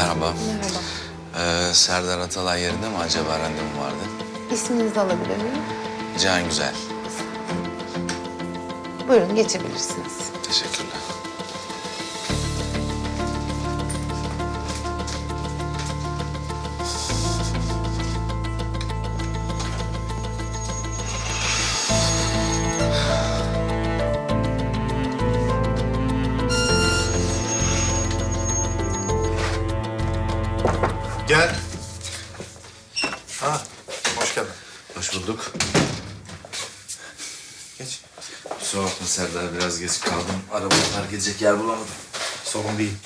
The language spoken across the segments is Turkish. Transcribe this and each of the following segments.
Merhaba. Merhaba. Ee, Serdar Atalay yerinde mi acaba randevum vardı? İsminizi alabilir miyim? Can Güzel. Buyurun geçebilirsiniz. Teşekkürler. Biraz geç kaldım. Arabayı park edecek yer bulamadım. Sorun değil.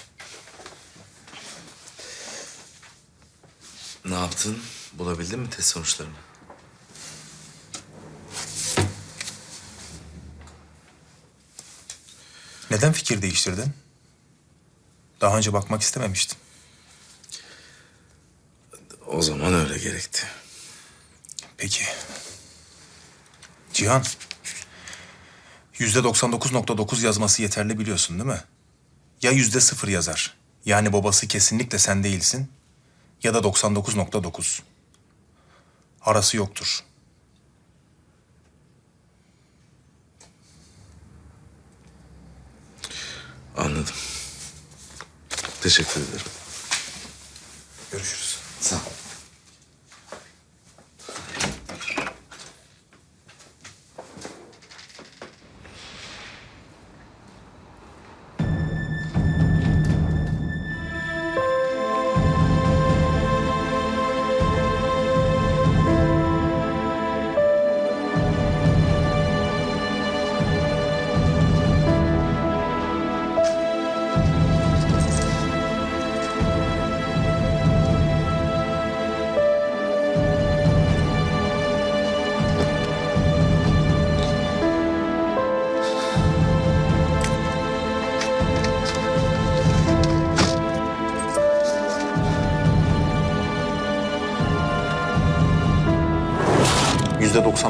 Ne yaptın? Bulabildin mi test sonuçlarını? Neden fikir değiştirdin? Daha önce bakmak istememiştin. O zaman öyle gerekti. Peki. Cihan. Yüzde 99.9 yazması yeterli biliyorsun değil mi? Ya yüzde sıfır yazar. Yani babası kesinlikle sen değilsin. Ya da 99.9. Arası yoktur. Anladım. Teşekkür ederim.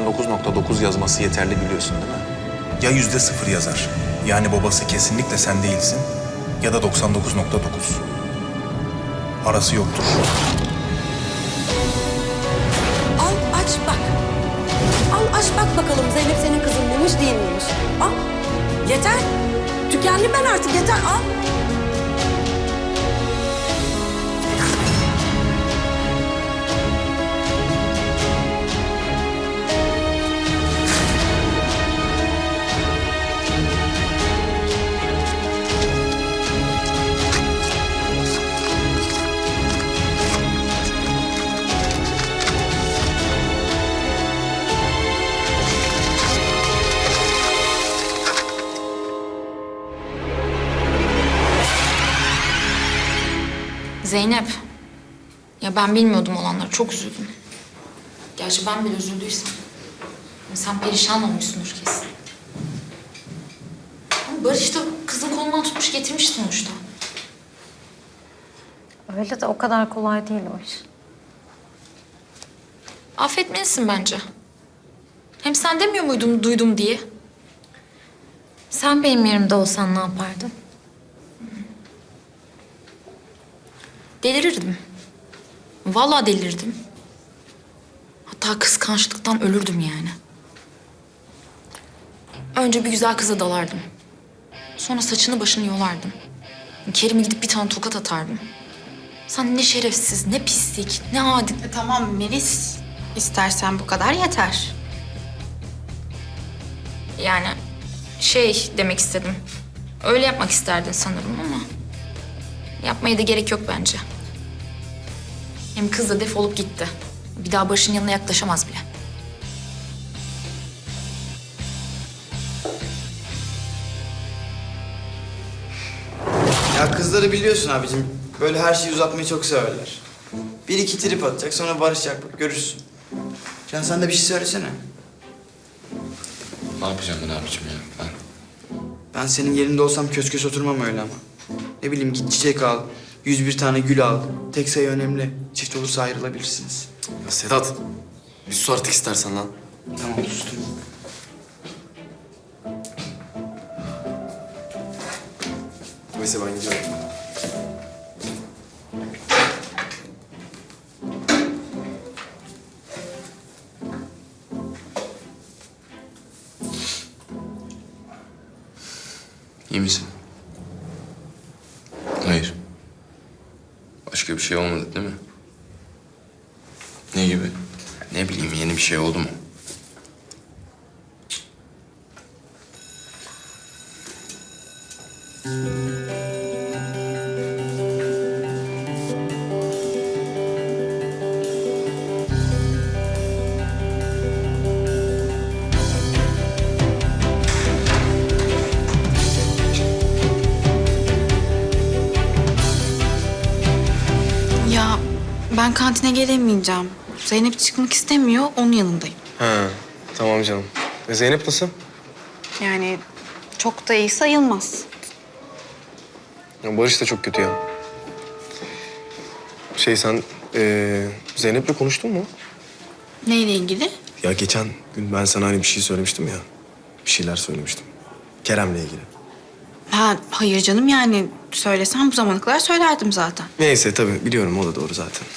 99.9 yazması yeterli biliyorsun değil mi? Ya yüzde sıfır yazar. Yani babası kesinlikle sen değilsin. Ya da 99.9. Arası yoktur. Al aç bak. Al aç bak bakalım Zeynep senin kızın mıymış değil miymiş? Al. Yeter. Tükendim ben artık yeter al. Zeynep. Ya ben bilmiyordum olanları. Çok üzüldüm. Gerçi ben bile üzüldüysem. Sen perişan olmuşsundur kesin. Ama Barış da kızın kolundan tutmuş getirmiş sonuçta. Öyle de o kadar kolay değil o iş. Affetmelisin bence. Hem sen demiyor muydun duydum diye? Sen benim yerimde olsan ne yapardın? Delirirdim. Vallahi delirirdim. Hatta kıskançlıktan ölürdüm yani. Önce bir güzel kıza dalardım. Sonra saçını başını yolardım. Kerim'e gidip bir tane tokat atardım. Sen ne şerefsiz, ne pislik, ne adi... E, tamam Melis. İstersen bu kadar yeter. Yani şey demek istedim. Öyle yapmak isterdin sanırım ama... Yapmaya da gerek yok bence. Hem kız da defolup gitti. Bir daha Barış'ın yanına yaklaşamaz bile. Ya kızları biliyorsun abicim. Böyle her şeyi uzatmayı çok severler. Bir iki trip atacak sonra barışacak bak görürsün. Can sen de bir şey söylesene. Ne yapacağım ben abicim ya? Ben... Ben senin yerinde olsam kös kös oturmam öyle ama. Ne bileyim git çiçek al. 101 tane gül al. Tek sayı önemli. Çift olursa ayrılabilirsiniz. Ya Sedat, bir sus artık istersen lan. Tamam sustum. Neyse ben gidiyorum. İyi misin? Başka bir şey olmadı değil mi? Ne gibi? Ne bileyim yeni bir şey oldu mu? Kantine gelemeyeceğim. Zeynep çıkmak istemiyor, onun yanındayım. Ha, tamam canım. E Zeynep nasıl? Yani çok da iyi sayılmaz. Ya Barış da çok kötü ya. Şey sen eee Zeynep'le konuştun mu? Neyle ilgili? Ya geçen gün ben sana hani bir şey söylemiştim ya. Bir şeyler söylemiştim. Kerem'le ilgili. Ha, hayır canım yani söylesem bu zamana kadar söylerdim zaten. Neyse tabii biliyorum o da doğru zaten.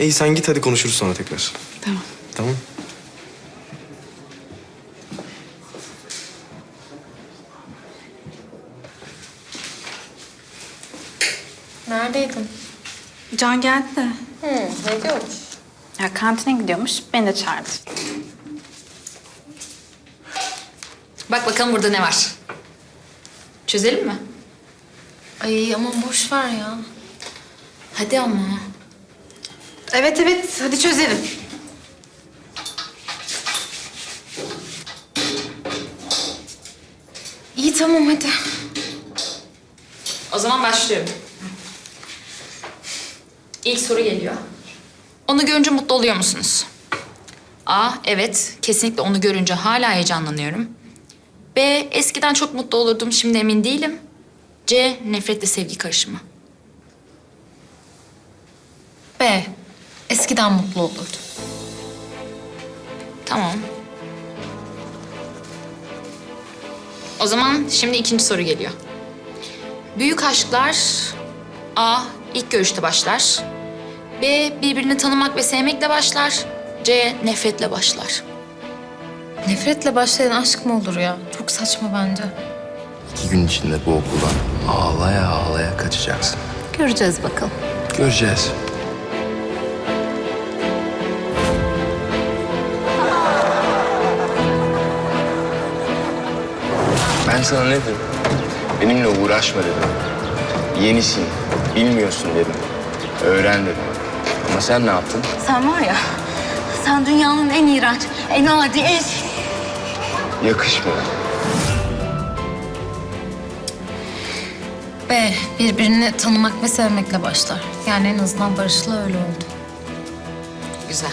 İyi sen git hadi konuşuruz sonra tekrar. Tamam. Tamam. Neredeydin? Can geldi de. Hı, ne diyormuş? Ya kantine gidiyormuş, beni de çağırdı. Bak bakalım burada ne var. Çözelim mi? Ay aman boş ver ya. Hadi ama. Evet evet, hadi çözelim. İyi tamam hadi. O zaman başlıyorum. İlk soru geliyor. Onu görünce mutlu oluyor musunuz? A. Evet. Kesinlikle onu görünce hala heyecanlanıyorum. B. Eskiden çok mutlu olurdum. Şimdi emin değilim. C. Nefretle sevgi karışımı. B. Eskiden mutlu olurdum. Tamam. O zaman şimdi ikinci soru geliyor. Büyük aşklar A. ilk görüşte başlar. B. Birbirini tanımak ve sevmekle başlar. C. Nefretle başlar. Nefretle başlayan aşk mı olur ya? Çok saçma bence. İki gün içinde bu okuldan ağlaya ağlaya kaçacaksın. Göreceğiz bakalım. Göreceğiz. Ben sana ne dedim? Benimle uğraşma dedim. Yenisin, bilmiyorsun dedim. Öğren dedim. Ama sen ne yaptın? Sen var ya, sen dünyanın en iğrenç, en adi, en... Yakışmıyor. B. Birbirini tanımak ve sevmekle başlar. Yani en azından Barış'la öyle oldu. Güzel.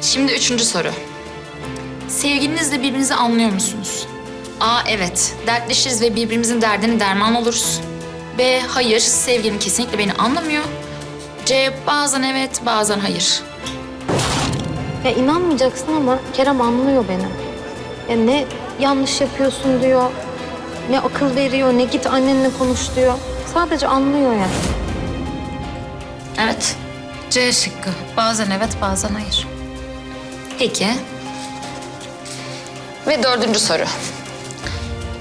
Şimdi üçüncü soru. Sevgilinizle birbirinizi anlıyor musunuz? A. Evet. Dertleşiriz ve birbirimizin derdine derman oluruz. B. Hayır. Sevgilim kesinlikle beni anlamıyor. C. Bazen evet, bazen hayır. Ya inanmayacaksın ama Kerem anlıyor beni. Ya ne yanlış yapıyorsun diyor, ne akıl veriyor, ne git annenle konuş diyor. Sadece anlıyor yani. Evet. C şıkkı. Bazen evet bazen hayır. Peki. Ve dördüncü soru.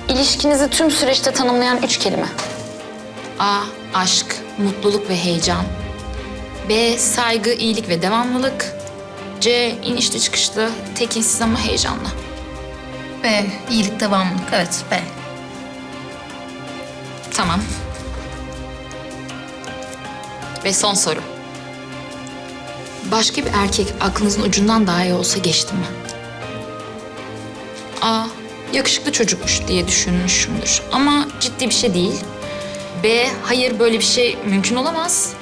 İlişkinizi tüm süreçte tanımlayan üç kelime. A. Aşk, mutluluk ve heyecan. B. Saygı, iyilik ve devamlılık. C. inişli çıkışlı, tekinsiz ama heyecanlı. B. iyilik devamlılık. Evet B. Tamam. Ve son soru. Başka bir erkek aklınızın ucundan daha iyi olsa geçti mi? A. Yakışıklı çocukmuş diye düşünmüşümdür. Ama ciddi bir şey değil. B. Hayır böyle bir şey mümkün olamaz.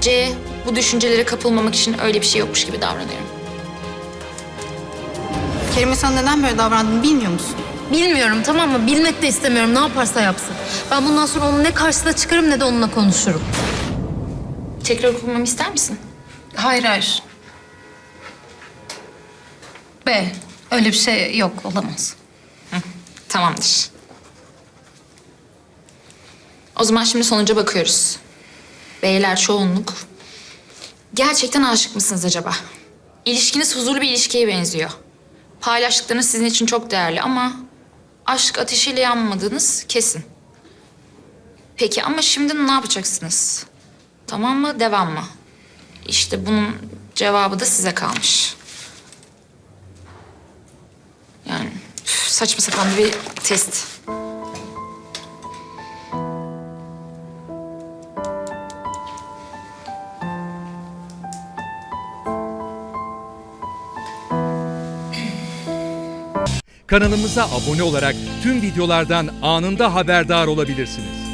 C. Bu düşüncelere kapılmamak için öyle bir şey yokmuş gibi davranıyorum. Kerime sana neden böyle davrandığını bilmiyor musun? Bilmiyorum tamam mı? Bilmek de istemiyorum. Ne yaparsa yapsın. Ben bundan sonra onun ne karşısına çıkarım ne de onunla konuşurum. Tekrar okumamı ister misin? Hayır hayır. B. Öyle bir şey yok olamaz. Tamamdır. O zaman şimdi sonuca bakıyoruz. Beyler çoğunluk. Gerçekten aşık mısınız acaba? İlişkiniz huzurlu bir ilişkiye benziyor. Paylaştıklarınız sizin için çok değerli ama aşk ateşiyle yanmadığınız kesin. Peki ama şimdi ne yapacaksınız? Tamam mı, devam mı? İşte bunun cevabı da size kalmış. Yani üf, saçma sapan bir test. Kanalımıza abone olarak tüm videolardan anında haberdar olabilirsiniz.